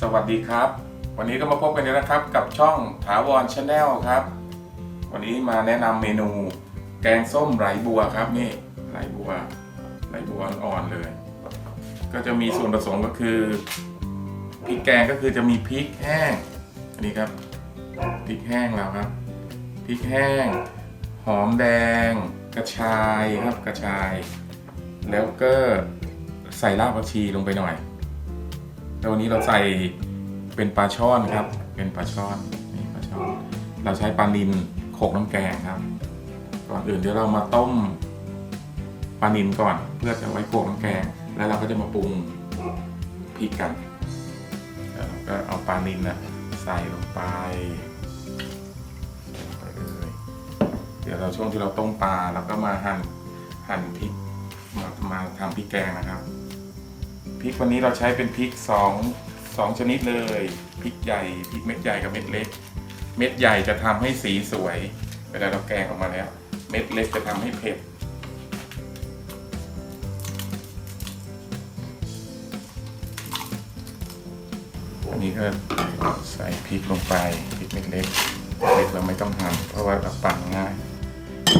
สวัสดีครับ วันนี้ก็มาพบกันแล้วนะครับ กับช่องถาวรชาแนลครับ วันนี้มาแนะนำเมนู แกงส้มไหลบัวครับนี่ไหลบัวไหลบัวอ่อนๆเลย ก็จะมีส่วนผสมก็คือพริกแกงก็คือจะมีพริกแห้งอันนี้ครับพริกแห้งแล้วครับพริกแห้ง หอมแดง กระชายครับกระชาย แล้วก็ใส่รากผักชีลงไปหน่อย แล้ววันนี้เราใส่เป็นปลาช่อนครับ เป็นปลาช่อนนี่ปลาช่อน เราใช้ปลานิลโขกน้ำแกงครับ ก่อนอื่นเดี๋ยวเรามาต้มปลานิลก่อน เพื่อจะไว้โขกน้ำแกง แล้วเราก็จะมาปรุงพริกกันแล้วเราก็เอาปลานิลนะใส่ลงไปใส่ลงไปเดี๋ยวเราช่วงที่เราต้มปลาเราก็มาหั่นหั่นพริกมามาทำพริกแกงนะครับ พริกวันนี้เราใช้เป็นพริกสองสองชนิดเลยพริกใหญ่พริกเม็ดใหญ่กับเม็ดเล็ก เม็ดใหญ่จะทำให้สีสวย เวลาเราแกงออกมาแล้ว เม็ดเล็กจะทำให้เผ็ดอันนี้ก็ใส่พริกลงไปพริกเม็ดเล็กเล็กเราไม่ต้องหั่นเพราะว่าเราปั่นง่าย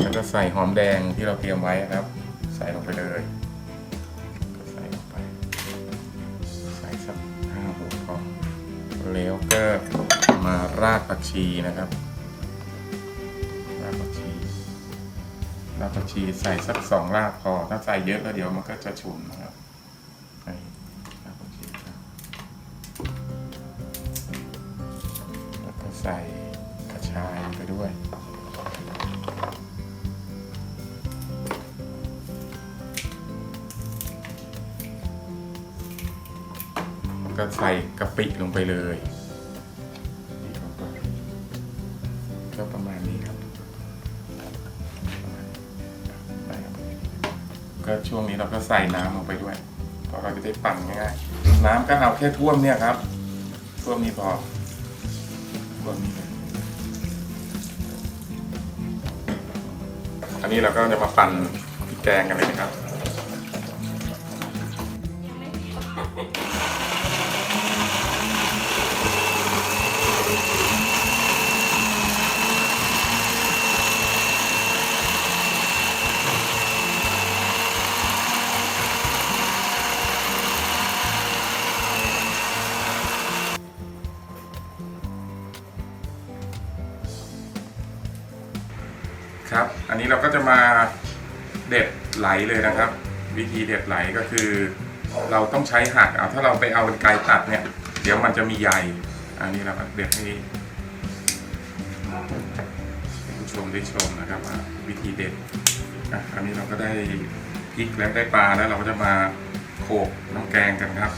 แล้วก็ใส่หอมแดงที่เราเตรียมไว้ครับ ใส่ลงไปเลย แล้วก็มารากผักชีนะครับ รากผักชี รากผักชีใส่สักสองรากพอ ถ้าใส่เยอะแล้วเดี๋ยวมันก็จะฉุนนะครับรากผักชีครับแล้วก็ใส่กระชายไปด้วย ก็ใส่กะปิลงไปเลยก็ประมาณนี้ครับประมาณนี้ครับ ก็ช่วงนี้เราก็ใส่น้ำลงไปด้วย เพราะเราจะได้ปั่นง่ายๆ น้ำก็เอาแค่ท่วมเนี่ยครับท่วมนี้พอท่วมนี้อันนี้เราก็จะมาปั่นพริกแกงกันเลยนะครับ ครับ อันนี้เราก็จะมาเด็ดไหลเลยนะครับ วิธีเด็ดไหลก็คือ เราต้องใช้หักเอาถ้าเราไปเอาเป็นไกรตัดเนี่ย เดี๋ยวมันจะมีใยอันนี้เราเด็ดให้ผู้ชมได้ชมนะครับว่าวิธีเด็ดอันนี้เราก็ได้พริกแล้วได้ปลาแล้วเราก็จะมาโขกน้ำแกงกันครับ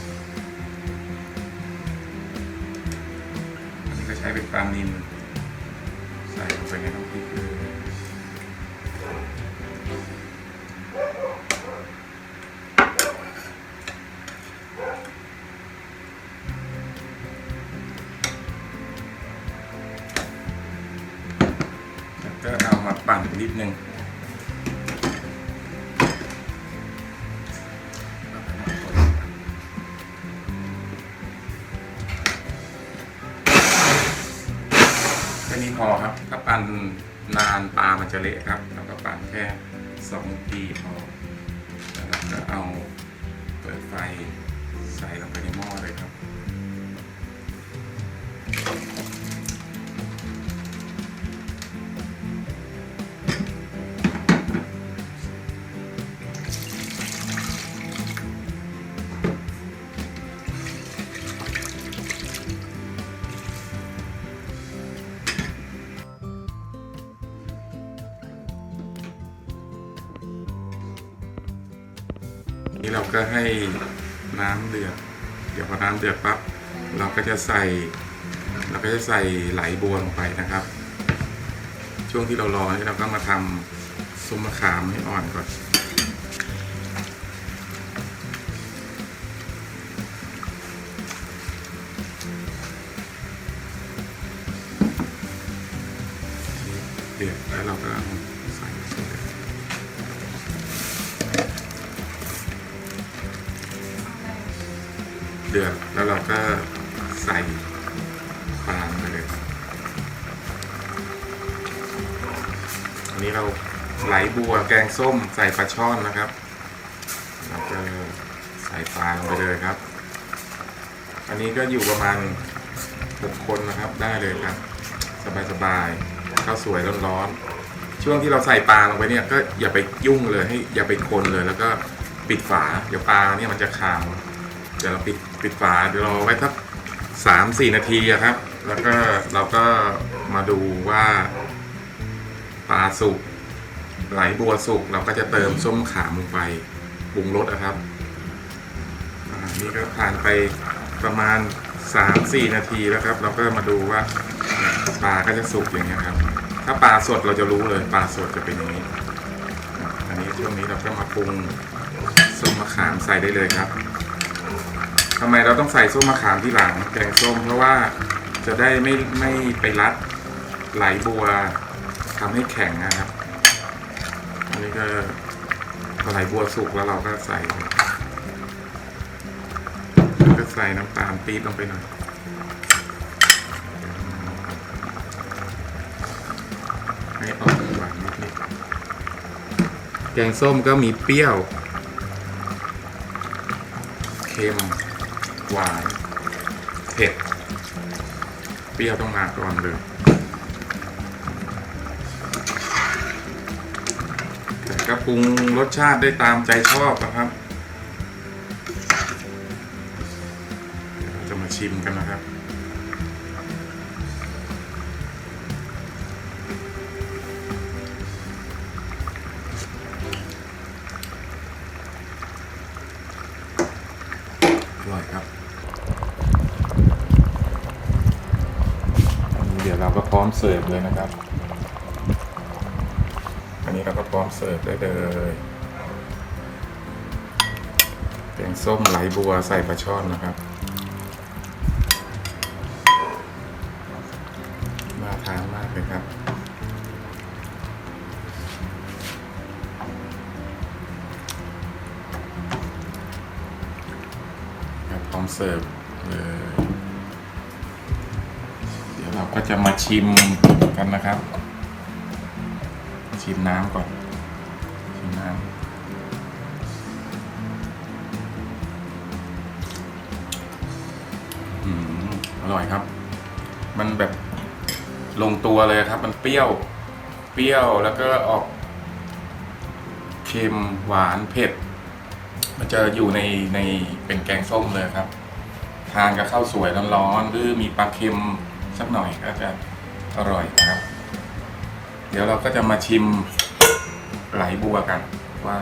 อันนี้ก็ใช้เป็นปลานิลใส่ลงไปในน้ำพริกเลย นิดนึงแค่นี้พอครับถ้าปั่นนานปลามันจะเละครับเราก็ปั่นแค่สองทีพอแล้วก็เอาเปิดไฟใส่ลงไปในหม้อเลยครับ ก็ให้น้ำเดือด เดี๋ยวพอน้ำเดือดปั๊บเราก็จะใส่ เราก็จะใส่ไหลบัวลงไปนะครับ ช่วงที่เรารอเราก็มาทำซุ้มมะขามให้อ่อนก่อนเดือดแล้วเราก็ ดือดแล้วเราก็ใส่ปลาลงไปเลยอันนี้เราไหลบัวแกงส้มใส่ปลาช่อนนะครับแล้วก็ใส่ปลาลงไปเลยครับ อันนี้ก็อยู่ประมาณหกคนนะครับได้เลยครับ สบายๆข้าวสวยร้อนๆช่วงที่เราใส่ปลาลงไปเนี่ยก็อย่าไปยุ่งเลยให้อย่าไปคนเลยแล้วก็ปิดฝา เดี๋ยวปลาเนี่ยมันจะคาวเดี๋ยวเราปิด ปิดฝาเดี๋ยวเราไว้สักสามสี่นาทีอะครับ แล้วก็เราก็มาดูว่าปลาสุกไหลบัวสุกเราก็จะเติมส้มขามลงไปปรุงรสนะครับนี่ก็ผ่านไปประมาณสามสี่นาทีแล้วครับ เราก็มาดูว่าปลาก็จะสุกอย่างเงี้ยครับ ถ้าปลาสดเราจะรู้เลยปลาสดจะเป็นอย่างนี้ อันนี้ช่วงนี้เราก็มาปรุงส้มมะขามใส่ได้เลยครับ ทำไมเราต้องใส่ส้มมะขามที่หลังแกงส้มเพราะว่าจะได้ไม่ไม่ไปรัดไหลบัวทำให้แข็งนะครับ อันนี้ก็พอไหลบัวสุกแล้วเราก็ใส่ก็ใส่น้ำตาลปี๊บลงไปหน่อยให้ออกหวานนิดๆแกงส้มก็มีเปรี้ยว เค็ม หวานเผ็ด เปรี้ยวต้องมาก่อนเลยแต่ก็ปรุงรสชาติได้ตามใจชอบนะครับเดี๋ยวเราจะมาชิมกันนะครับ ยวเราก็พร้อมเสิร์ฟเลยนะครับ อันนี้เราก็พร้อมเสิร์ฟได้เลยแกงส้มไหลบัวใส่ปลาช่อนนะครับน่าทานมากเลยครับพร้อมเสิร์ฟเลย ก็จะมาชิมกันนะครับ ชิมน้ำก่อน ชิมน้ำอืมอร่อยครับ มันแบบลงตัวเลยครับ มันเปรี้ยว เปรี้ยวแล้วก็ออกเค็มหวานเผ็ด มันจะอยู่ในในเป็นแกงส้มเลยครับ ทานกับข้าวสวยร้อนๆหรือมีปลาเค็ม สักหน่อยก็จะอร่อยนะครับ เดี๋ยวเราก็จะมาชิมไหลบัวกันว่า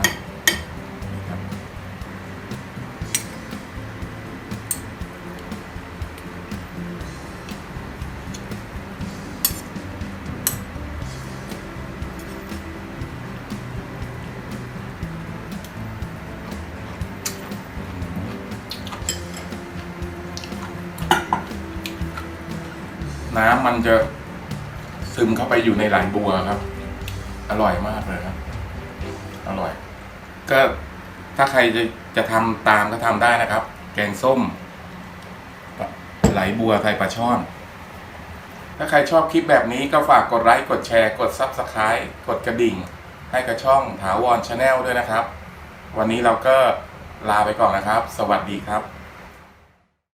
น้ำมันจะซึมเข้าไปอยู่ในไหลบัวครับ อร่อยมากเลยครับ อร่อย ก็ถ้าใครจะจะทำตามก็ทำได้นะครับ แกงส้ม ไหลบัวไทยปลาช่อน ถ้าใครชอบคลิปแบบนี้ก็ฝากกดไลค์กดแชร์ กด Subscribe กดกระดิ่ง ให้กับช่องถาวรชาแนลด้วยนะครับ วันนี้เราก็ลาไปก่อนนะครับ สวัสดีครับ